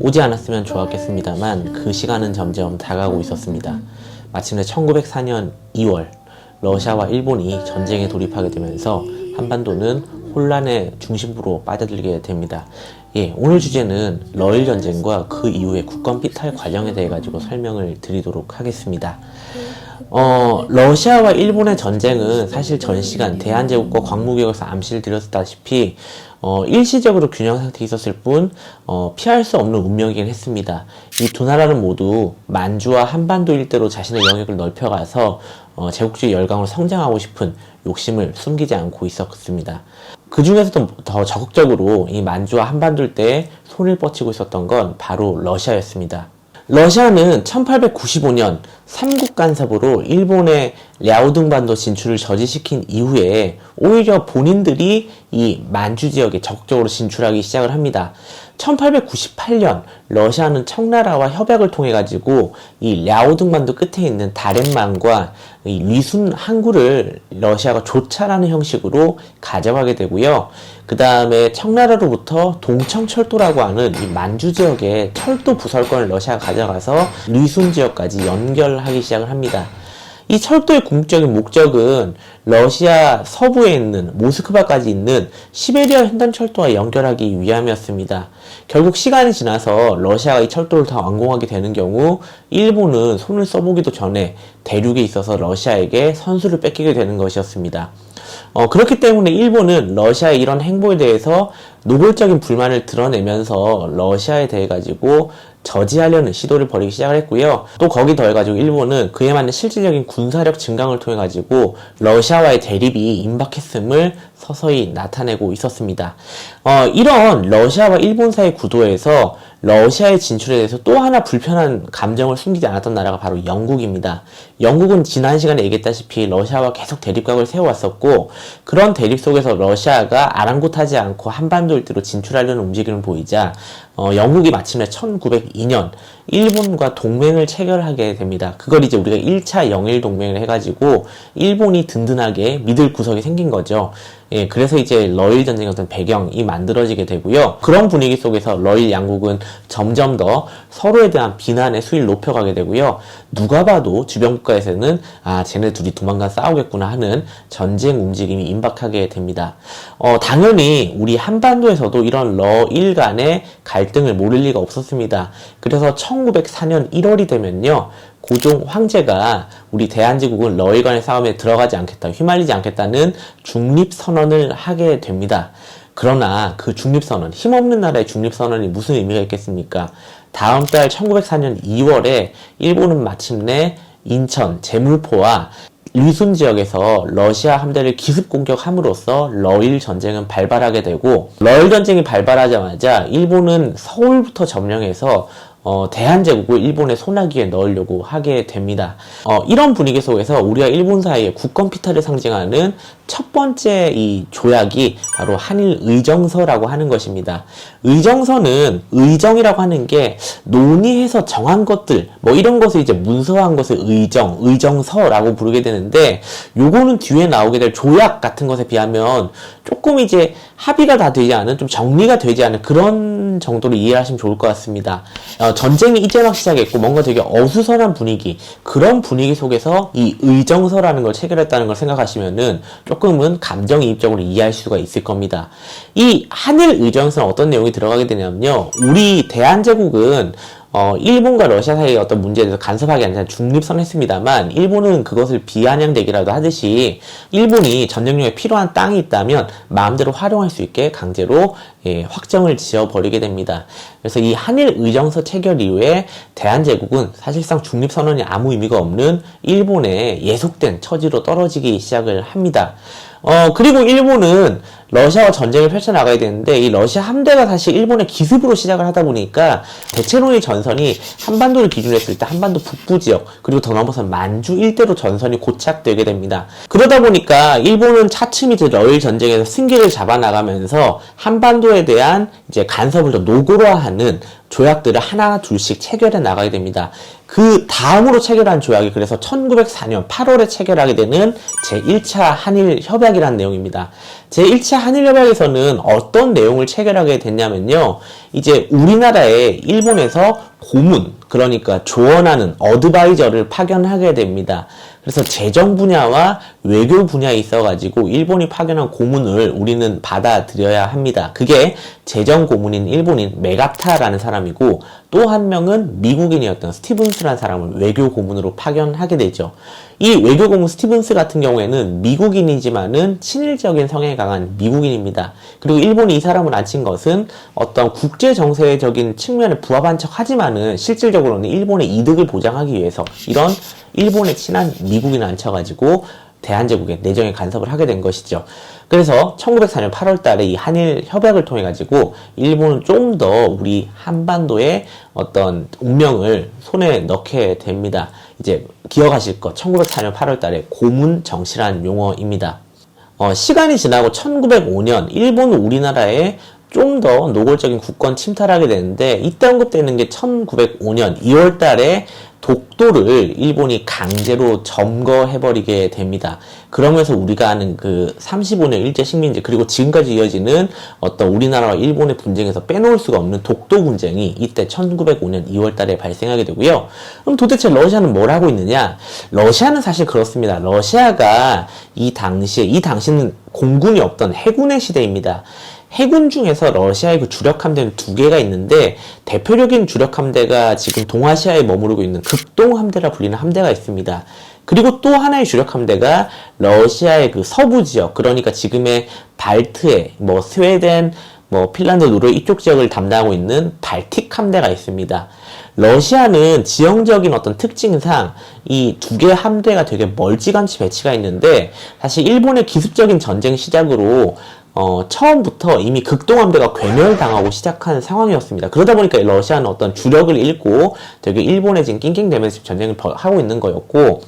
오지 않았으면 좋았겠습니다만 그 시간은 점점 다가오고 있었습니다. 마침내 1904년 2월 러시아와 일본이 전쟁에 돌입하게 되면서 한반도는 혼란의 중심부로 빠져들게 됩니다. 예, 오늘 주제는 러일 전쟁과 그 이후의 국권 피탈 과정에 대해 가지고 설명을 드리도록 하겠습니다. 어, 러시아와 일본의 전쟁은 사실 전 시간 대한제국과 광무개혁에서 암시를 드렸다시피 어, 일시적으로 균형 상태에 있었을 뿐 어, 피할 수 없는 운명이긴 했습니다. 이 두 나라는 모두 만주와 한반도 일대로 자신의 영역을 넓혀가서 어, 제국주의 열강으로 성장하고 싶은 욕심을 숨기지 않고 있었습니다. 그 중에서도 더 적극적으로 이 만주와 한반도 일대에 손을 뻗치고 있었던 건 바로 러시아였습니다. 러시아는 1895년 삼국 간섭으로 일본의 랴오둥반도 진출을 저지시킨 이후에 오히려 본인들이 이 만주 지역에 적극적으로 진출하기 시작을 합니다. 1898년 러시아는 청나라와 협약을 통해 가지고 이 랴오둥반도 끝에 있는 다롄만과 이 리순 항구를 러시아가 조차라는 형식으로 가져가게 되고요. 그 다음에 청나라로부터 동청철도라고 하는 이 만주 지역의 철도 부설권을 러시아가 가져가서 리순 지역까지 연결하기 시작을 합니다. 이 철도의 궁극적인 목적은 러시아 서부에 있는 모스크바까지 있는 시베리아 횡단 철도와 연결하기 위함이었습니다. 결국 시간이 지나서 러시아가 이 철도를 다 완공하게 되는 경우 일본은 손을 써보기도 전에 대륙에 있어서 러시아에게 선수를 뺏기게 되는 것이었습니다. 어, 그렇기 때문에 일본은 러시아의 이런 행보에 대해서 노골적인 불만을 드러내면서 러시아에 대해 가지고 저지하려는 시도를 벌이기 시작을 했고요. 또 거기 더해가지고 일본은 그에 맞는 실질적인 군사력 증강을 통해 가지고 러시아와의 대립이 임박했음을 서서히 나타내고 있었습니다. 어, 이런 러시아와 일본 사이 구도에서 러시아의 진출에 대해서 또 하나 불편한 감정을 숨기지 않았던 나라가 바로 영국입니다. 영국은 지난 시간에 얘기했다시피 러시아와 계속 대립각을 세워왔었고 그런 대립 속에서 러시아가 아랑곳하지 않고 한반도 일대로 진출하려는 움직임을 보이자 어, 영국이 마침내 1902년 일본과 동맹을 체결하게 됩니다. 그걸 이제 우리가 1차 영일 동맹을 해가지고 일본이 든든하게 믿을 구석이 생긴 거죠. 예, 그래서 이제 러일 전쟁 같은 배경이 만들어지게 되고요. 그런 분위기 속에서 러일 양국은 점점 더 서로에 대한 비난의 수위를 높여가게 되고요. 누가 봐도 주변 국가에서는 아, 쟤네 둘이 도망가 싸우겠구나 하는 전쟁 움직임이 임박하게 됩니다. 어, 당연히 우리 한반도에서도 이런 러일 간의 갈등을 모를 리가 없었습니다. 그래서 1904년 1월이 되면요. 고종 황제가 우리 대한제국은 러일 간의 싸움에 들어가지 않겠다, 휘말리지 않겠다는 중립선언을 하게 됩니다. 그러나 그 중립선언, 힘없는 나라의 중립선언이 무슨 의미가 있겠습니까? 다음 달 1904년 2월에 일본은 마침내 인천, 제물포와 리순 지역에서 러시아 함대를 기습 공격함으로써 러일 전쟁은 발발하게 되고 러일 전쟁이 발발하자마자 일본은 서울부터 점령해서 어, 대한제국을 일본의 소나기에 넣으려고 하게 됩니다. 어, 이런 분위기 속에서 우리와 일본 사이의 국권 피탈을 상징하는 첫 번째 이 조약이 바로 한일 의정서라고 하는 것입니다. 의정서는 의정이라고 하는 게 논의해서 정한 것들 뭐 이런 것을 이제 문서한 것을 의정, 의정서라고 부르게 되는데 요거는 뒤에 나오게 될 조약 같은 것에 비하면 조금 이제 합의가 다 되지 않은 좀 정리가 되지 않은 그런 정도로 이해하시면 좋을 것 같습니다. 어, 전쟁이 이제 막 시작했고 뭔가 되게 어수선한 분위기 그런 분위기 속에서 이 의정서라는 걸 체결했다는 걸 생각하시면은 조금은 감정이입적으로 이해할 수가 있을 겁니다. 이 한일 의정서는 어떤 내용이 들어가게 되냐면요. 우리 대한제국은 어, 일본과 러시아 사이의 어떤 문제에 대해서 간섭하기 아니라 중립선했습니다만 일본은 그것을 비아냥대기라도 하듯이 일본이 전쟁용에 필요한 땅이 있다면 마음대로 활용할 수 있게 강제로 예, 확정을 지어버리게 됩니다. 그래서 이 한일 의정서 체결 이후에 대한제국은 사실상 중립선언이 아무 의미가 없는 일본의 예속된 처지로 떨어지기 시작을 합니다. 어, 그리고 일본은 러시아와 전쟁을 펼쳐나가야 되는데, 이 러시아 함대가 사실 일본의 기습으로 시작을 하다 보니까, 대체로의 전선이 한반도를 기준으로 했을 때 한반도 북부 지역, 그리고 더 넘어서 만주 일대로 전선이 고착되게 됩니다. 그러다 보니까 일본은 차츰 이제 러일 전쟁에서 승기를 잡아나가면서 한반도에 대한 이제 간섭을 더 노골화하는 조약들을 하나 둘씩 체결해 나가게 됩니다. 그 다음으로 체결한 조약이 그래서 1904년 8월에 체결하게 되는 제1차 한일 협약이라는 내용입니다. 제1차 한일 협약에서는 어떤 내용을 체결하게 됐냐면요. 이제 우리나라에 일본에서 고문, 그러니까 조언하는 어드바이저를 파견하게 됩니다. 그래서 재정 분야와 외교 분야에 있어가지고 일본이 파견한 고문을 우리는 받아들여야 합니다. 그게 재정 고문인 일본인 메가타라는 사람이고 또 한 명은 미국인이었던 스티븐스라는 사람을 외교 고문으로 파견하게 되죠. 이 외교 고문 스티븐스 같은 경우에는 미국인이지만은 친일적인 성향이 강한 미국인입니다. 그리고 일본이 이 사람을 앉힌 것은 어떤 국제 정세적인 측면에 부합한 척 하지만은 실질적으로는 일본의 이득을 보장하기 위해서 이런 일본에 친한 미국인을 앉혀가지고 대한제국의 내정에 간섭을 하게 된 것이죠. 그래서 1904년 8월 달에 이 한일 협약을 통해 가지고 일본은 좀 더 우리 한반도의 어떤 운명을 손에 넣게 됩니다. 이제 기억하실 것 1904년 8월 달에 고문 정치란 용어입니다. 어, 시간이 지나고 1905년 일본은 우리나라에 좀 더 노골적인 국권 침탈을 하게 되는데 이때 언급되는 게 1905년 2월 달에 독도를 일본이 강제로 점거해버리게 됩니다. 그러면서 우리가 아는 그 35년 일제 식민지 그리고 지금까지 이어지는 어떤 우리나라와 일본의 분쟁에서 빼놓을 수가 없는 독도 분쟁이 이때 1905년 2월 달에 발생하게 되고요. 그럼 도대체 러시아는 뭘 하고 있느냐? 러시아는 사실 그렇습니다. 러시아가 이 당시에 이 당시는 공군이 없던 해군의 시대입니다. 해군 중에서 러시아의 그 주력 함대는 두 개가 있는데 대표적인 주력 함대가 지금 동아시아에 머무르고 있는 극동 함대라 불리는 함대가 있습니다. 그리고 또 하나의 주력 함대가 러시아의 그 서부 지역, 그러니까 지금의 발트해, 뭐 스웨덴, 뭐 핀란드, 노르 이쪽 지역을 담당하고 있는 발틱 함대가 있습니다. 러시아는 지형적인 어떤 특징상 이 두 개의 함대가 되게 멀찌감치 배치가 있는데 사실 일본의 기습적인 전쟁 시작으로 어, 처음부터 이미 극동함대가 괴멸당하고 시작한 상황이었습니다. 그러다 보니까 러시아는 어떤 주력을 잃고 되게 일본에 지금 낑낑대면서 전쟁을 하고 있는 거였고,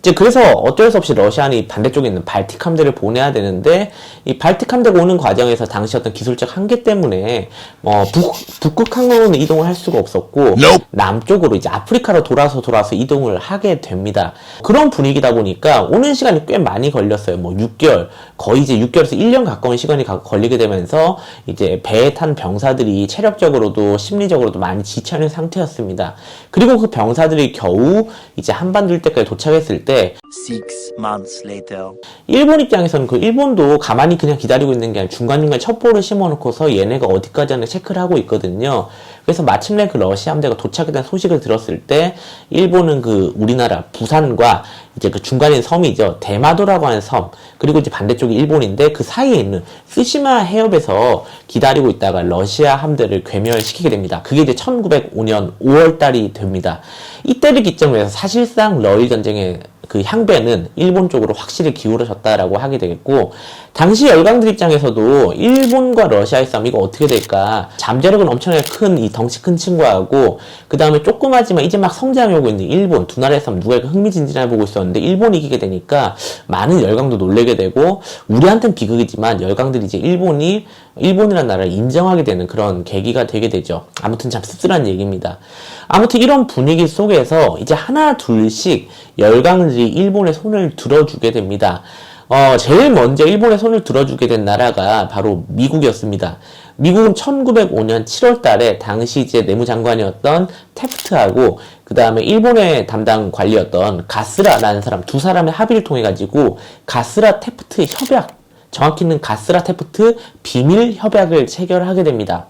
이제 그래서 어쩔 수 없이 러시아는 반대쪽에 있는 발틱 함대를 보내야 되는데 이 발틱 함대가 오는 과정에서 당시 어떤 기술적 한계 때문에 뭐 북, 북극 항로는 이동을 할 수가 없었고 nope. 남쪽으로 이제 아프리카로 돌아서 돌아서 이동을 하게 됩니다. 그런 분위기다 보니까 오는 시간이 꽤 많이 걸렸어요. 뭐 6개월 거의 이제 6개월에서 1년 가까운 시간이 걸리게 되면서 이제 배에 탄 병사들이 체력적으로도 심리적으로도 많이 지쳐있는 상태였습니다. 그리고 그 병사들이 겨우 이제 한반도 때까지 도착했을 때때 Six months later. 일본 입장에서는 그 일본도 가만히 그냥 기다리고 있는 게 아니라 중간중간 첩보를 심어놓고서 얘네가 어디까지 하는 체크를 하고 있거든요. 그래서 마침내 그 러시아 함대가 도착에 대한 소식을 들었을 때 일본은 그 우리나라 부산과 이제 그 중간인 섬이죠. 대마도라고 하는 섬. 그리고 이제 반대쪽이 일본인데 그 사이에 있는 스시마 해협에서 기다리고 있다가 러시아 함대를 괴멸시키게 됩니다. 그게 이제 1905년 5월 달이 됩니다. 이때를 기점으로 해서 사실상 러일 전쟁의 그 향 배는 일본 쪽으로 확실히 기울어졌다라고 하게 되겠고 당시 열강들 입장에서도 일본과 러시아의 싸움 이거 어떻게 될까 잠재력은 엄청나게 큰 이 덩치 큰 친구하고 그 다음에 조그마지만 이제 막 성장하고 있는 일본 두 나라의 싸움 누가 흥미진진해 보고 있었는데 일본이 이기게 되니까 많은 열강도 놀래게 되고 우리한테는 비극이지만 열강들이 이제 일본이 일본이라는 나라를 인정하게 되는 그런 계기가 되게 되죠. 아무튼 참 씁쓸한 얘기입니다. 아무튼 이런 분위기 속에서 이제 하나 둘씩 열강들이 일본의 손을 들어주게 됩니다. 어, 제일 먼저 일본의 손을 들어주게 된 나라가 바로 미국이었습니다. 미국은 1905년 7월 달에 당시 이제 내무장관이었던 테프트하고 그 다음에 일본의 담당 관리였던 가스라라는 사람 두 사람의 합의를 통해 가지고 가스라 테프트 협약 정확히는 가스라 테프트 비밀 협약을 체결하게 됩니다.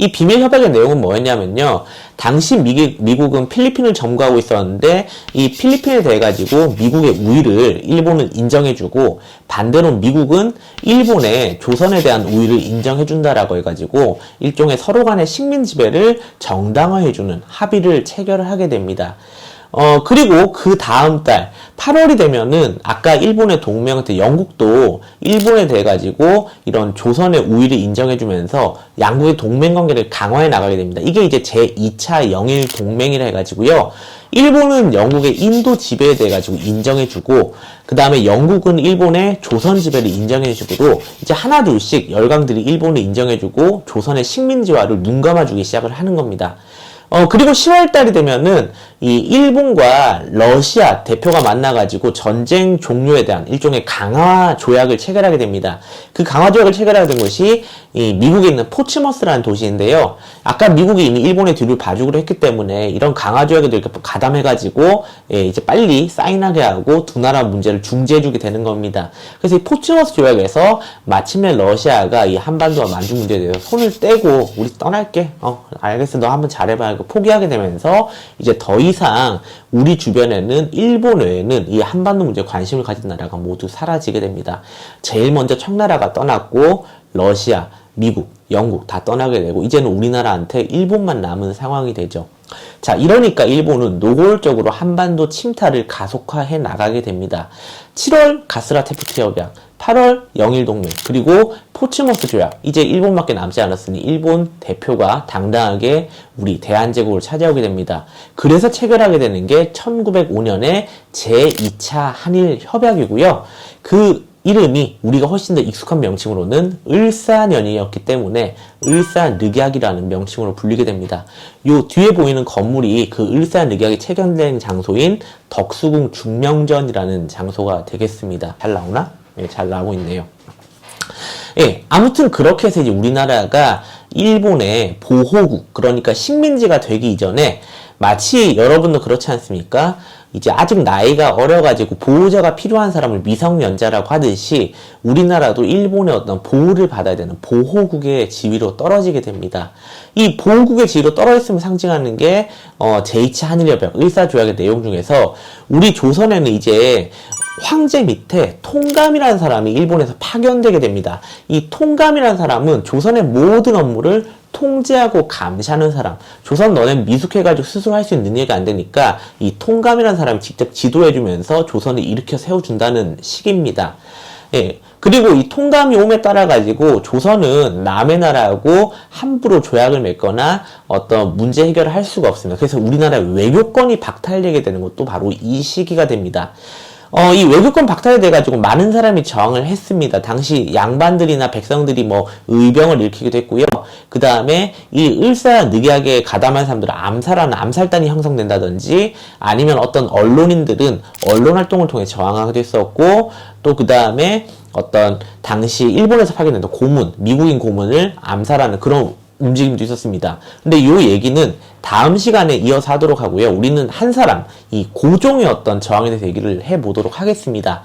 이 비밀 협약의 내용은 뭐였냐면요. 당시 미국, 미국은 필리핀을 점거하고 있었는데 이 필리핀에 대해 가지고 미국의 우위를 일본은 인정해주고 반대로 미국은 일본의 조선에 대한 우위를 인정해준다라고 해가지고 일종의 서로 간의 식민 지배를 정당화해주는 합의를 체결을 하게 됩니다. 어, 그리고 그 다음 달 8월이 되면은 아까 일본의 동맹한테 영국도 일본에 대해 가지고 이런 조선의 우위를 인정해 주면서 양국의 동맹 관계를 강화해 나가게 됩니다. 이게 이제 제2차 영일 동맹이라 해 가지고요. 일본은 영국의 인도 지배에 대해 가지고 인정해 주고 그 다음에 영국은 일본의 조선 지배를 인정해 주고 이제 하나 둘씩 열강들이 일본을 인정해 주고 조선의 식민지화를 눈 감아 주기 시작을 하는 겁니다. 어, 그리고 10월 달이 되면은 이 일본과 러시아 대표가 만나가지고 전쟁 종료에 대한 일종의 강화 조약을 체결하게 됩니다. 그 강화 조약을 체결하게 된 것이 이 미국에 있는 포츠머스라는 도시인데요. 아까 미국이 이미 일본의 뒤를 봐주기로 했기 때문에 이런 강화 조약에도 이렇게 가담해가지고 예, 이제 빨리 사인하게 하고 두 나라 문제를 중재해주게 되는 겁니다. 그래서 이 포츠머스 조약에서 마침내 러시아가 이 한반도와 만주 문제에 대해서 손을 떼고 우리 떠날게. 어, 알겠어. 너 한번 잘해봐. 포기하게 되면서 이제 더이 상 우리 주변에는 일본 외에는 이 한반도 문제에 관심을 가진 나라가 모두 사라지게 됩니다. 제일 먼저 청나라가 떠났고 러시아, 미국, 영국 다 떠나게 되고 이제는 우리나라한테 일본만 남은 상황이 되죠. 자, 이러니까 일본은 노골적으로 한반도 침탈을 가속화해 나가게 됩니다. 7월 가스라 테프트 협약, 8월 영일 동맹, 그리고 포츠모스 조약. 이제 일본밖에 남지 않았으니 일본 대표가 당당하게 우리 대한제국을 차지하게 됩니다. 그래서 체결하게 되는 게 1905년에 제2차 한일 협약이고요. 그 이름이 우리가 훨씬 더 익숙한 명칭으로는 을사년이었기 때문에 을사늑약이라는 명칭으로 불리게 됩니다. 요 뒤에 보이는 건물이 그 을사늑약이 체결된 장소인 덕수궁 중명전이라는 장소가 되겠습니다. 잘 나오나? 네, 잘 나오고 있네요. 예, 아무튼 그렇게 해서 이제 우리나라가 일본의 보호국, 그러니까 식민지가 되기 이전에 마치 여러분도 그렇지 않습니까? 이제 아직 나이가 어려가지고 보호자가 필요한 사람을 미성년자라고 하듯이 우리나라도 일본의 어떤 보호를 받아야 되는 보호국의 지위로 떨어지게 됩니다. 이 보호국의 지위로 떨어졌음을 상징하는 게 어, 제2차 한일협약 의사조약의 내용 중에서 우리 조선에는 이제 황제 밑에 통감이라는 사람이 일본에서 파견되게 됩니다. 이 통감이라는 사람은 조선의 모든 업무를 통제하고 감시하는 사람. 조선 너네 미숙해가지고 스스로 할 수 있는 능력이 안 되니까 이 통감이라는 사람이 직접 지도해주면서 조선을 일으켜 세워준다는 식입니다. 예. 그리고 이 통감이 옴에 따라 가지고 조선은 남의 나라하고 함부로 조약을 맺거나 어떤 문제 해결을 할 수가 없습니다. 그래서 우리나라의 외교권이 박탈되게 되는 것도 바로 이 시기가 됩니다. 어, 이 외교권 박탈이 돼가지고 많은 사람이 저항을 했습니다. 당시 양반들이나 백성들이 뭐 의병을 일으키기도 했고요. 그 다음에 이 을사늑약에 가담한 사람들을 암살하는 암살단이 형성된다든지 아니면 어떤 언론인들은 언론 활동을 통해 저항하기도 했었고 또 그 다음에 어떤 당시 일본에서 파견된 고문, 미국인 고문을 암살하는 그런 움직임도 있었습니다. 근데 이 얘기는 다음 시간에 이어서 하도록 하고요. 우리는 한 사람, 이 고종의 어떤 저항에 대해서 얘기를 해보도록 하겠습니다.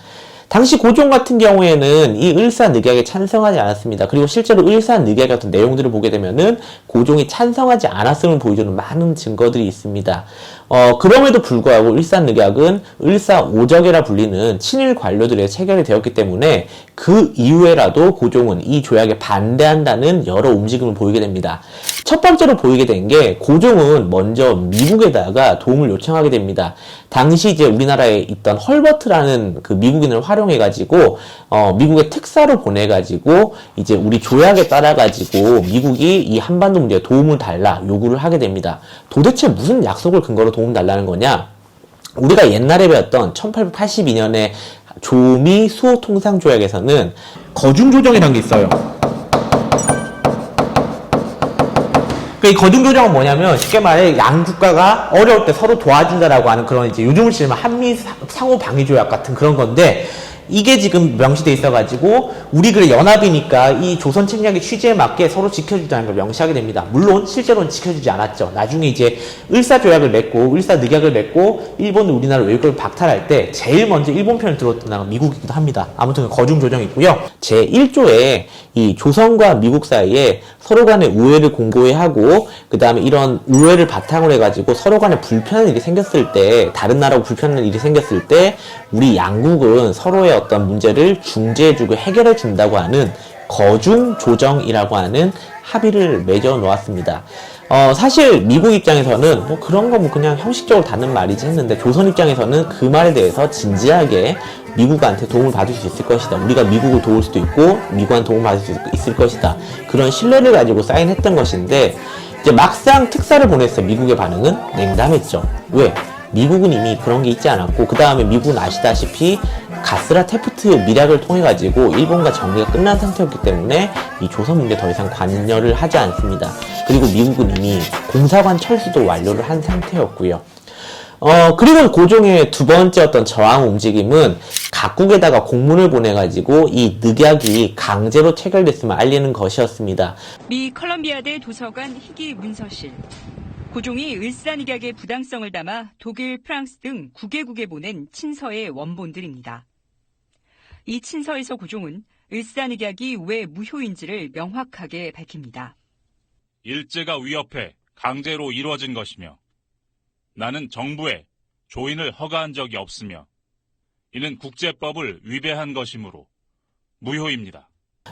당시 고종 같은 경우에는 이 을사늑약에 찬성하지 않았습니다. 그리고 실제로 을사늑약 같은 내용들을 보게 되면은 고종이 찬성하지 않았음을 보여주는 많은 증거들이 있습니다. 어, 그럼에도 불구하고 을사늑약은 을사오적이라 불리는 친일 관료들의 체결이 되었기 때문에 그 이후에라도 고종은 이 조약에 반대한다는 여러 움직임을 보이게 됩니다. 첫 번째로 보이게 된 게 고종은 먼저 미국에다가 도움을 요청하게 됩니다. 당시 이제 우리나라에 있던 헐버트라는 그 미국인을 활용해가지고 어, 미국의 특사로 보내가지고 이제 우리 조약에 따라가지고 미국이 이 한반도 문제에 도움을 달라 요구를 하게 됩니다. 도대체 무슨 약속을 근거로 도움 달라는 거냐? 우리가 옛날에 배웠던 1882년에 조미 수호 통상 조약에서는 거중 조정이라는 게 있어요. 그 거중 조정은 뭐냐면 쉽게 말해 양 국가가 어려울 때 서로 도와준다라고 하는 그런 이제 요즘을 치면 한미 사- 상호 방위 조약 같은 그런 건데 이게 지금 명시돼 있어가지고 우리 그래 연합이니까 이 조선 침략의 취지에 맞게 서로 지켜주자는 걸 명시하게 됩니다. 물론 실제로는 지켜주지 않았죠. 나중에 이제 을사 조약을 맺고 을사 늑약을 맺고 일본은 우리나라 외교를 박탈할 때 제일 먼저 일본 편을 들었던 나라가 미국이기도 합니다. 아무튼 거중 조정이 있고요. 제 1조에 이 조선과 미국 사이에 서로 간의 우애를 공고히 하고 그 다음에 이런 우애를 바탕으로 해가지고 서로 간에 불편한 일이 생겼을 때 다른 나라하고 불편한 일이 생겼을 때 우리 양국은 서로의 어떤 문제를 중재해주고 해결해준다고 하는 거중 조정이라고 하는 합의를 맺어 놓았습니다. 어, 사실 미국 입장에서는 뭐 그런 거 뭐 그냥 형식적으로 닫는 말이지 했는데 조선 입장에서는 그 말에 대해서 진지하게 미국한테 도움을 받을 수 있을 것이다. 우리가 미국을 도울 수도 있고 미국한테 도움을 받을 수 있- 있을 것이다. 그런 신뢰를 가지고 사인했던 것인데 이제 막상 특사를 보냈을 때 미국의 반응은 냉담했죠. 왜? 미국은 이미 그런 게 있지 않았고 그 다음에 미국은 아시다시피 가스라 테프트 미락을 통해 가지고 일본과 정리가 끝난 상태였기 때문에 이 조선 문제 더 이상 관여를 하지 않습니다. 그리고 미국은 이미 공사관 철수도 완료를 한 상태였고요. 어, 그리고 고종의 두 번째 어떤 저항 움직임은 각국에다가 공문을 보내가지고 이 늑약이 강제로 체결됐음을 알리는 것이었습니다. 미 컬럼비아대 도서관 희귀 문서실. 고종이 을사늑약의 부당성을 담아 독일, 프랑스 등 9개국에 보낸 친서의 원본들입니다. 이 친서에서 고종은 을사늑약이 왜 무효인지를 명확하게 밝힙니다. 일제가 위협해 강제로 이루어진 것이며 나는 정부에 조인을 허가한 적이 없으며 이는 국제법을 위배한 것이므로 무효입니다.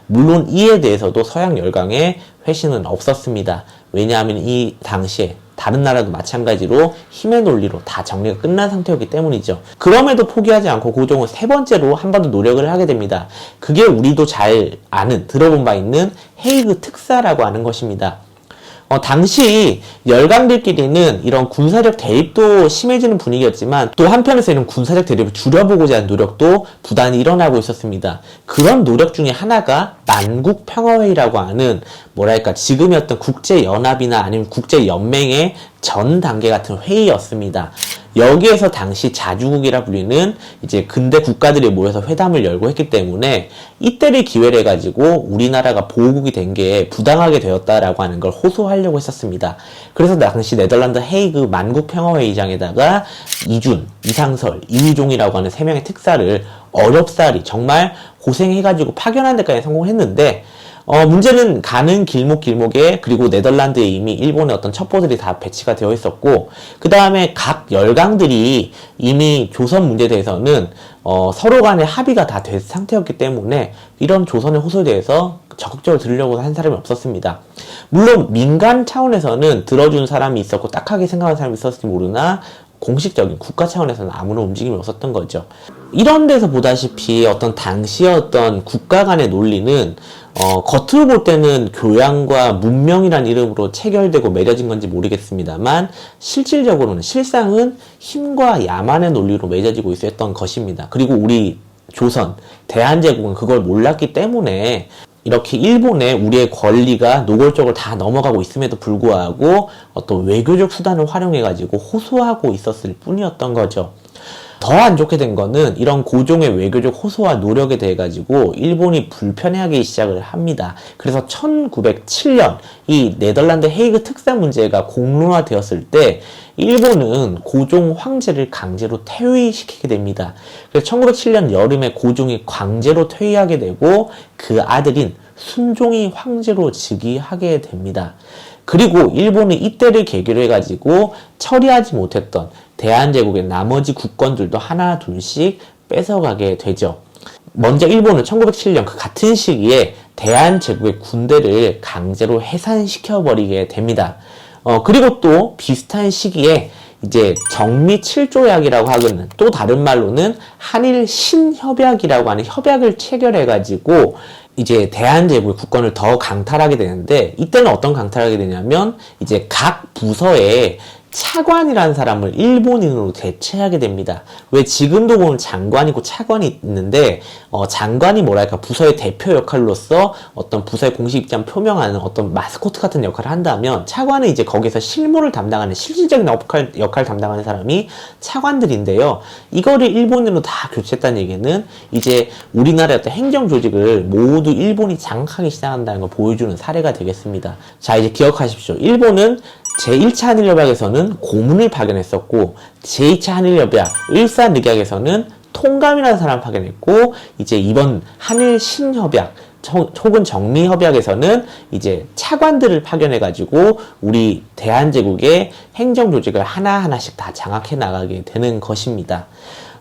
물론 이에 대해서도 서양 열강의 회신은 없었습니다. 왜냐하면 이 당시에 다른 나라도 마찬가지로 힘의 논리로 다 정리가 끝난 상태였기 때문이죠. 그럼에도 포기하지 않고 고종은 세 번째로 한 번 더 노력을 하게 됩니다. 그게 우리도 잘 아는, 들어본 바 있는 헤이그 특사라고 하는 것입니다. 어, 당시 열강들끼리는 이런 군사력 대립도 심해지는 분위기였지만 또 한편에서 이런 군사적 대립을 줄여보고자 하는 노력도 부단히 일어나고 있었습니다. 그런 노력 중에 하나가 만국 평화회의라고 하는 뭐랄까 어떤 국제연합이나 아니면 국제연맹의 전 단계 같은 회의였습니다. 여기에서 당시 자주국이라 불리는 이제 근대 국가들이 모여서 회담을 열고 했기 때문에 이때를 기회로 해가지고 우리나라가 보호국이 된 게 부당하게 되었다라고 하는 걸 호소하려고 했었습니다. 그래서 당시 네덜란드 헤이그 만국평화회의장에다가 이준, 이상설, 이유종이라고 하는 세 명의 특사를 어렵사리 정말 고생해가지고 파견한 데까지 성공했는데 어, 문제는 가는 길목 길목에 그리고 네덜란드에 이미 일본의 어떤 첩보들이 다 배치가 되어 있었고 그 다음에 각 열강들이 이미 조선 문제에 대해서는 어, 서로 간의 합의가 다 된 상태였기 때문에 이런 조선의 호소에 대해서 적극적으로 들으려고 한 사람이 없었습니다. 물론 민간 차원에서는 들어준 사람이 있었고 딱하게 생각하는 사람이 있었을지 모르나 공식적인 국가 차원에서는 아무런 움직임이 없었던 거죠. 이런 데서 보다시피 어떤 당시의 어떤 국가 간의 논리는 어, 겉으로 볼 때는 교양과 문명이란 이름으로 체결되고 맺어진 건지 모르겠습니다만 실질적으로는 실상은 힘과 야만의 논리로 맺어지고 있었던 것입니다. 그리고 우리 조선, 대한제국은 그걸 몰랐기 때문에 이렇게 일본에 우리의 권리가 노골적으로 다 넘어가고 있음에도 불구하고 어떤 외교적 수단을 활용해가지고 호소하고 있었을 뿐이었던 거죠. 더 안 좋게 된 거는 이런 고종의 외교적 호소와 노력에 대해 가지고 일본이 불편해하기 시작을 합니다. 그래서 1907년 이 네덜란드 헤이그 특사 문제가 공론화되었을 때 일본은 고종 황제를 강제로 퇴위시키게 됩니다. 그래서 1907년 여름에 고종이 강제로 퇴위하게 되고 그 아들인 순종이 황제로 즉위하게 됩니다. 그리고 일본은 이때를 계기로 해가지고 처리하지 못했던 대한제국의 나머지 국권들도 하나 둘씩 뺏어가게 되죠. 먼저 일본은 1907년 그 같은 시기에 대한제국의 군대를 강제로 해산시켜버리게 됩니다. 어, 그리고 또 비슷한 시기에 이제 정미 7조약이라고 하는 또 다른 말로는 한일 신협약이라고 하는 협약을 체결해가지고 이제 대한제국의 국권을 더 강탈하게 되는데 이때는 어떤 강탈하게 되냐면 이제 각 부서에 차관이라는 사람을 일본인으로 대체하게 됩니다. 왜 지금도 보면 장관이고 차관이 있는데 어, 장관이 뭐랄까 부서의 대표 역할로서 어떤 부서의 공식 입장 표명하는 어떤 마스코트 같은 역할을 한다면 차관은 이제 거기서 실무를 담당하는 실질적인 역할 역할 담당하는 사람이 차관들인데요. 이거를 일본으로 다 교체했다는 얘기는 이제 우리나라의 어떤 행정 조직을 모두 일본이 장악하기 시작한다는 걸 보여주는 사례가 되겠습니다. 자 이제 기억하십시오. 일본은 제1차 한일협약에서는 고문을 파견했었고 제2차 한일협약 일사늑약에서는 통감이라는 사람 을 파견했고 이제 이번 한일 신협약 청- 혹은 정미협약에서는 이제 차관들을 파견해가지고 우리 대한제국의 행정 조직을 하나하나씩 다 장악해 나가게 되는 것입니다.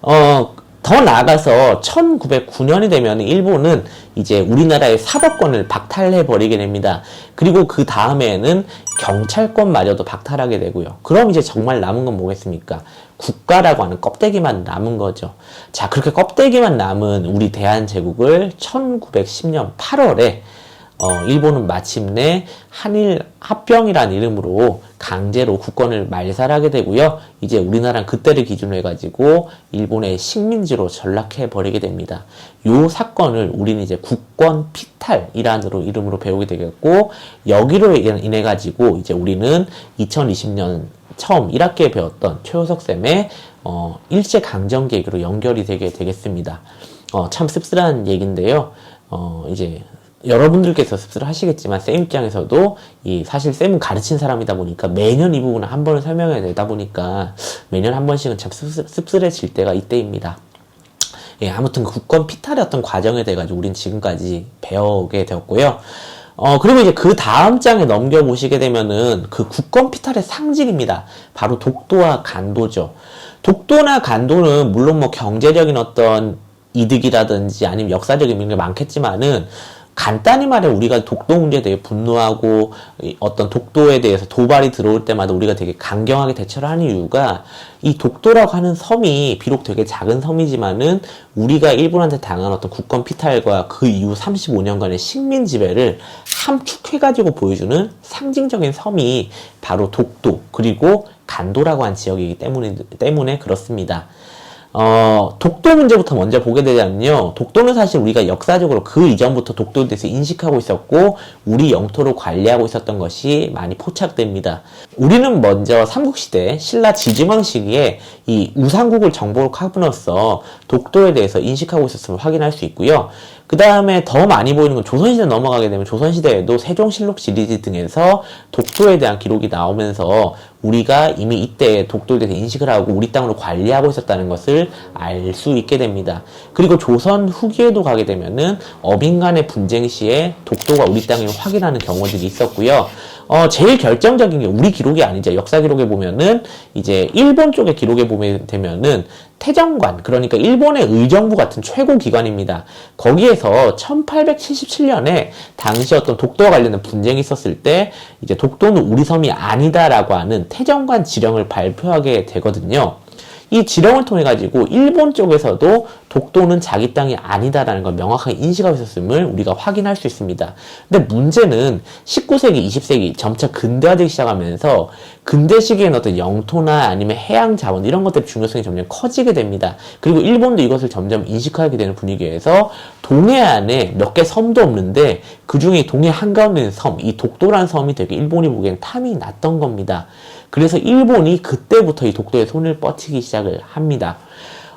어, 더 나아가서 1909년이 되면 일본은 이제 우리나라의 사법권을 박탈해 버리게 됩니다. 그리고 그 다음에는 경찰권마저도 박탈하게 되고요. 그럼 이제 정말 남은 건 뭐겠습니까? 국가라고 하는 껍데기만 남은 거죠. 자, 그렇게 껍데기만 남은 우리 대한제국을 1910년 8월에 어, 일본은 마침내 한일 합병이라는 이름으로 강제로 국권을 말살하게 되고요. 이제 우리나라는 그때를 기준으로 해가지고 일본의 식민지로 전락해 버리게 됩니다. 요 사건을 우리는 이제 국권 피탈이라는 이름으로 배우게 되겠고 여기로 인해 가지고 이제 우리는 2020년 처음 1학기에 배웠던 최호석 쌤의 어, 일제 강점 계기로 연결이 되게 되겠습니다. 어, 참 씁쓸한 얘기인데요. 어, 이제 여러분들께서 습습을 하시겠지만 쌤 입장에서도 이 사실 쌤은 가르친 사람이다 보니까 매년 이 부분을 한 번을 설명해야 되다 보니까 매년 한 번씩은 참 씁쓸, 씁쓸해질 때가 이때입니다. 예, 아무튼 그 국권 어떤 과정에 대해 가지고 우린 지금까지 배우게 되었고요. 어, 그리고 이제 그 다음 장에 넘겨보시게 되면은 그 국권 피탈의 상징입니다. 바로 독도와 간도죠. 독도나 간도는 물론 뭐 경제적인 어떤 이득이라든지 아니면 역사적인 의미가 많겠지만은 간단히 말해 우리가 독도 문제에 대해 분노하고 어떤 독도에 대해서 도발이 들어올 때마다 우리가 되게 강경하게 대처를 하는 이유가 이 독도라고 하는 섬이 비록 되게 작은 섬이지만은 우리가 일본한테 당한 어떤 국권 피탈과 그 이후 35년간의 식민 지배를 함축해가지고 보여주는 상징적인 섬이 바로 독도 그리고 간도라고 한 지역이기 때문에, 때문에 그렇습니다. 어, 독도 문제부터 먼저 보게 되자면요. 독도는 사실 우리가 역사적으로 그 이전부터 독도에 대해서 인식하고 있었고, 우리 영토를 관리하고 있었던 것이 많이 포착됩니다. 우리는 먼저 삼국시대 신라 지증왕 시기에 이 우상국을 정복을 하고로써 독도에 대해서 인식하고 있었음을 확인할 수 있고요. 그 다음에 더 많이 보이는 건 조선시대 넘어가게 되면 조선시대에도 세종실록 시리즈 등에서 독도에 대한 기록이 나오면서 우리가 이미 이때 독도에 대해서 인식을 하고 우리 땅으로 관리하고 있었다는 것을 알 수 있게 됩니다. 그리고 조선 후기에도 가게 되면은 어빈 간의 분쟁 시에 독도가 우리 땅을 확인하는 경우들이 있었고요. 어, 제일 결정적인 게 우리 기록이 아니죠. 역사 기록에 보면은 이제 일본 쪽의 기록에 보면 되면은 태정관, 그러니까 일본의 의정부 같은 최고 기관입니다. 거기에서 1877년에 당시 어떤 독도와 관련된 분쟁이 있었을 때 이제 독도는 우리 섬이 아니다라고 하는 태정관 지령을 발표하게 되거든요. 이 지령을 통해 가지고 일본 쪽에서도 독도는 자기 땅이 아니다라는 걸 명확하게 인식하고 있었음을 우리가 확인할 수 있습니다. 근데 문제는 19세기, 20세기 점차 근대화되기 시작하면서 근대 시기에는 어떤 영토나 아니면 해양 자원 이런 것들의 중요성이 점점 커지게 됩니다. 그리고 일본도 이것을 점점 인식하게 되는 분위기에서 동해안에 몇 개 섬도 없는데 그 중에 동해 한가운데 섬, 이 독도라는 섬이 되게 일본이 보기엔 탐이 났던 겁니다. 그래서 일본이 그때부터 이 독도에 손을 뻗치기 시작을 합니다.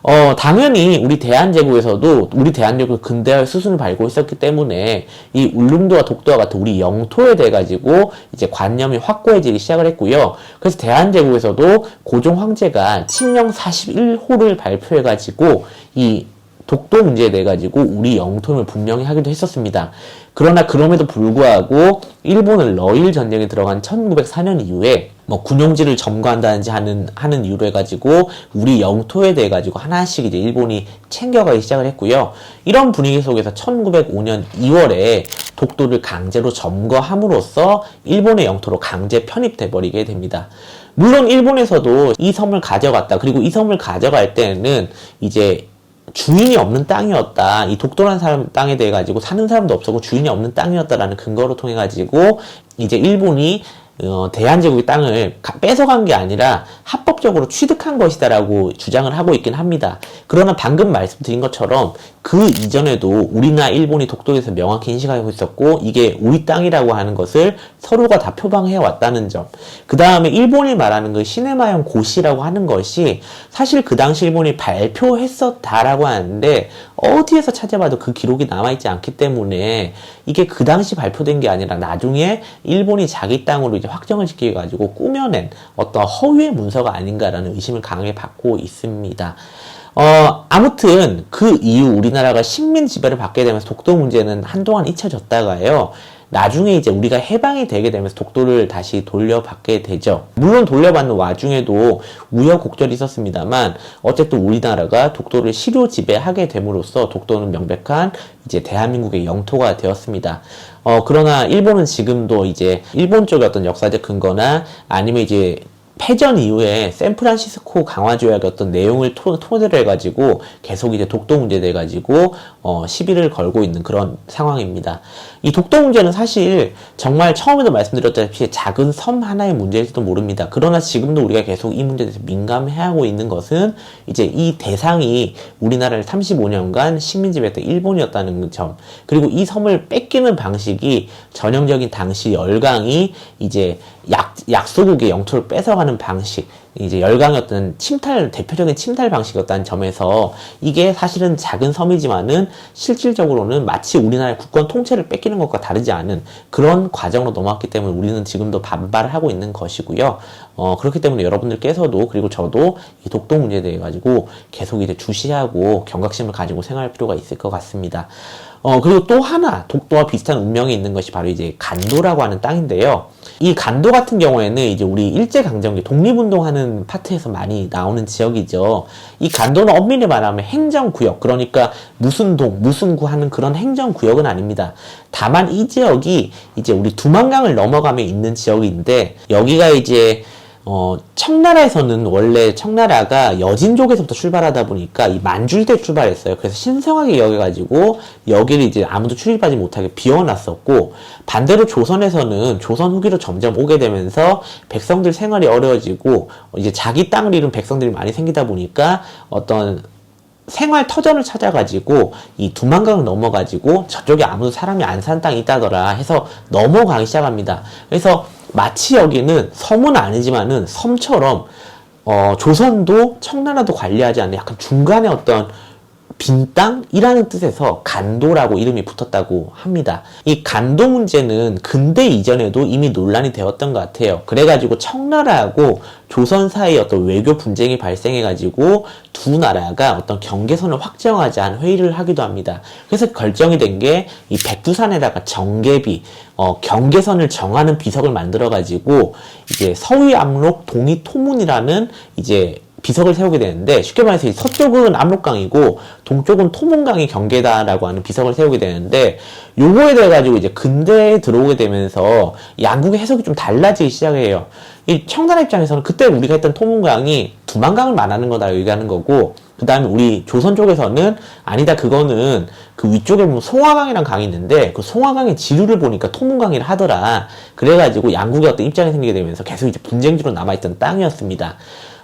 어, 당연히 우리 대한제국에서도 우리 대한제국 근대화의 수순을 밟고 있었기 때문에 이 울릉도와 독도와 같은 우리 영토에 대해 가지고 이제 관념이 확고해지기 시작을 했고요. 그래서 대한제국에서도 고종 황제가 칙령 41호를 발표해 가지고 이 독도 문제에 대해 가지고 우리 영토를 분명히 하기도 했었습니다. 그러나 그럼에도 불구하고 일본은 러일 전쟁에 들어간 1904년 이후에 뭐 군용지를 점거한다든지 하는 하는 이유로 해가지고 우리 영토에 대해 가지고 하나씩 이제 일본이 챙겨가기 시작을 했고요. 이런 분위기 속에서 1905년 2월에 독도를 강제로 점거함으로써 일본의 영토로 강제 편입돼 버리게 됩니다. 물론 일본에서도 이 섬을 가져갔다. 그리고 이 섬을 가져갈 때는 이제 주인이 없는 땅이었다. 이 독도라는 사람 땅에 대해 가지고 사는 사람도 없었고 주인이 없는 땅이었다라는 근거로 통해 가지고 이제 일본이 어, 대한제국의 땅을 가, 뺏어간 게 아니라 합법적으로 취득한 것이다라고 주장을 하고 있긴 합니다. 그러나 방금 말씀드린 것처럼 그 이전에도 우리나 일본이 독도에서 명확히 인식하고 있었고 이게 우리 땅이라고 하는 것을 서로가 다 표방해 왔다는 점. 그 다음에 일본이 말하는 그 시네마형 고시라고 하는 것이 사실 그 당시 일본이 발표했었다라고 하는데 어디에서 찾아봐도 그 기록이 남아있지 않기 때문에 이게 그 당시 발표된 게 아니라 나중에 일본이 자기 땅으로 이제 확정을 시켜 가지고 꾸며낸 어떤 허위의 문서가 아닌가라는 의심을 강하게 받고 있습니다. 어, 아무튼 그 이후 우리나라가 식민 지배를 받게 되면서 독도 문제는 한동안 잊혀졌다가요. 나중에 이제 우리가 해방이 되게 되면서 독도를 다시 돌려받게 되죠. 물론 돌려받는 와중에도 우여곡절이 있었습니다만 어쨌든 우리나라가 독도를 실효 지배하게 됨으로써 독도는 명백한 이제 대한민국의 영토가 되었습니다. 어, 그러나 일본은 지금도 이제 일본 쪽의 어떤 역사적 근거나 아니면 이제 패전 이후에 샌프란시스코 강화 조약의 어떤 내용을 토, 토대로 해가지고 계속 이제 독도 문제에 대해 가지고 어, 시비를 걸고 있는 그런 상황입니다. 이 독도 문제는 사실 정말 처음에도 말씀드렸다시피 작은 섬 하나의 문제일지도 모릅니다. 그러나 지금도 우리가 계속 이 문제에 대해서 민감해하고 있는 것은 이제 이 대상이 우리나라를 35년간 식민지배했던 일본이었다는 점 그리고 이 섬을 뺏기는 방식이 전형적인 당시 열강이 이제 약, 약소국의 영토를 뺏어가는 방식, 이제 열강의 어떤 침탈, 대표적인 침탈 방식이었다는 점에서 이게 사실은 작은 섬이지만은 실질적으로는 마치 우리나라의 국권 통째를 뺏기는 것과 다르지 않은 그런 과정으로 넘어왔기 때문에 우리는 지금도 반발을 하고 있는 것이고요. 어, 그렇기 때문에 여러분들께서도 그리고 저도 이 독도 문제에 대해 가지고 계속 이제 주시하고 경각심을 가지고 생활할 필요가 있을 것 같습니다. 어, 그리고 또 하나 독도와 비슷한 운명이 있는 것이 바로 이제 간도라고 하는 땅인데요. 이 간도 같은 경우에는 이제 우리 일제강점기 독립운동하는 파트에서 많이 나오는 지역이죠. 이 간도는 엄밀히 말하면 행정구역, 그러니까 무슨 동, 무슨 구 하는 그런 행정구역은 아닙니다. 다만 이 지역이 이제 우리 두만강을 넘어가면 있는 지역인데, 여기가 이제 어, 청나라에서는 원래 청나라가 여진족에서부터 출발하다 보니까 이 만줄 때 출발했어요. 그래서 신성하게 여겨가지고 여기를 이제 아무도 출입하지 못하게 비워놨었고 반대로 조선에서는 조선 후기로 점점 오게 되면서 백성들 생활이 어려워지고 이제 자기 땅을 잃은 백성들이 많이 생기다 보니까 어떤 생활 터전을 찾아가지고 이 두만강을 넘어가지고 저쪽에 아무도 사람이 안 산 땅이 있다더라 해서 넘어가기 시작합니다. 그래서 마치 여기는 섬은 아니지만은 섬처럼 어, 조선도 청나라도 관리하지 않는 약간 중간에 어떤 빈 땅이라는 뜻에서 간도라고 이름이 붙었다고 합니다. 이 간도 문제는 근대 이전에도 이미 논란이 되었던 것 같아요. 그래가지고 청나라하고 조선 사이에 어떤 외교 분쟁이 발생해가지고 두 나라가 어떤 경계선을 확정하자 회의를 하기도 합니다. 그래서 결정이 된 게 이 백두산에다가 정계비, 어, 경계선을 정하는 비석을 만들어가지고 이제 서위 압록 동이 토문이라는 이제 비석을 세우게 되는데 쉽게 말해서 이 서쪽은 압록강이고 동쪽은 토문강이 경계다라고 하는 비석을 세우게 되는데 요거에 대해 가지고 이제 근대에 들어오게 되면서 양국의 해석이 좀 달라지기 시작해요. 이 청나라 입장에서는 그때 우리가 했던 토문강이 두만강을 말하는 거다 얘기하는 거고 그 다음에 우리 조선 쪽에서는 아니다 그거는 그 위쪽에 보면 송화강이란 강이 있는데 그 송화강의 지류를 보니까 토문강이라 하더라 그래가지고 양국의 어떤 입장이 생기게 되면서 계속 이제 분쟁지로 남아있던 땅이었습니다.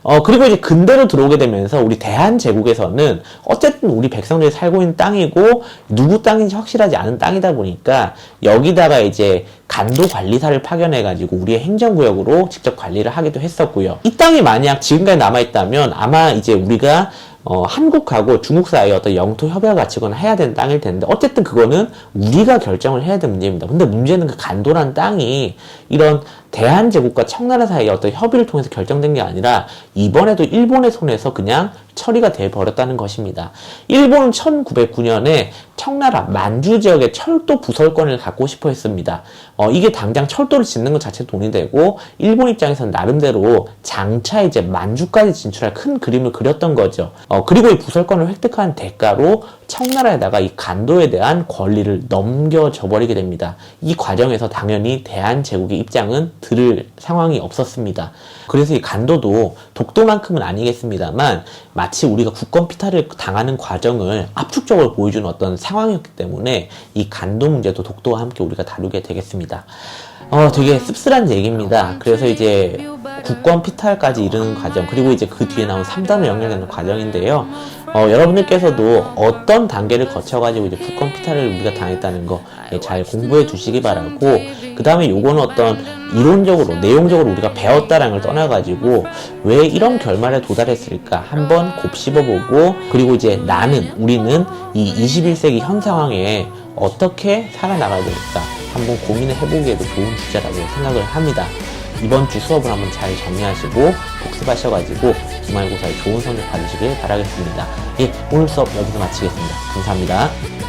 어, 그리고 이제 근대로 들어오게 되면서 우리 대한제국에서는 어쨌든 우리 백성들이 살고 있는 땅이고 누구 땅인지 확실하지 않은 땅이다 보니까 여기다가 이제 간도 관리사를 파견해가지고 우리의 행정구역으로 직접 관리를 하기도 했었고요. 이 땅이 만약 지금까지 남아있다면 아마 이제 우리가 어, 한국하고 중국 사이에 어떤 영토 협약을 갖추거나 해야 되는 땅일 텐데 어쨌든 그거는 우리가 결정을 해야 되는 문제입니다. 근데 문제는 그 간도란 땅이 이런 대한제국과 청나라 사이의 어떤 협의를 통해서 결정된 게 아니라 이번에도 일본의 손에서 그냥 처리가 돼 버렸다는 것입니다. 일본은 1909년에 청나라 만주 지역의 철도 부설권을 갖고 싶어 했습니다. 어, 이게 당장 철도를 짓는 것 자체 돈이 되고 일본 입장에서는 나름대로 장차 이제 만주까지 진출할 큰 그림을 그렸던 거죠. 어, 그리고 이 부설권을 획득한 대가로 청나라에다가 이 간도에 대한 권리를 넘겨줘 버리게 됩니다. 이 과정에서 당연히 대한제국의 입장은 들을 상황이 없었습니다. 그래서 이 간도도 독도만큼은 아니겠습니다만 마치 우리가 국권 피탈을 당하는 과정을 압축적으로 보여주는 어떤 상황이었기 때문에 이 간도 문제도 독도와 함께 우리가 다루게 되겠습니다. 어, 되게 씁쓸한 얘기입니다. 그래서 이제 국권 피탈까지 이르는 과정, 그리고 이제 그 뒤에 나온 3단을 연결되는 과정인데요. 어, 여러분들께서도 어떤 단계를 거쳐가지고 이제 피탈을 우리가 당했다는 거 잘 공부해 주시기 바라고, 그 다음에 요거는 어떤 이론적으로, 내용적으로 우리가 배웠다라는 걸 떠나가지고, 왜 이런 결말에 도달했을까 한번 곱씹어보고, 그리고 이제 나는, 우리는 이 21세기 현 상황에 어떻게 살아나가야 될까 한번 고민을 해보기에도 좋은 주제라고 생각을 합니다. 이번 주 수업을 한번 잘 정리하시고 복습하셔가지고 기말고사에 좋은 성적 받으시길 바라겠습니다. 예, 오늘 수업 여기서 마치겠습니다. 감사합니다.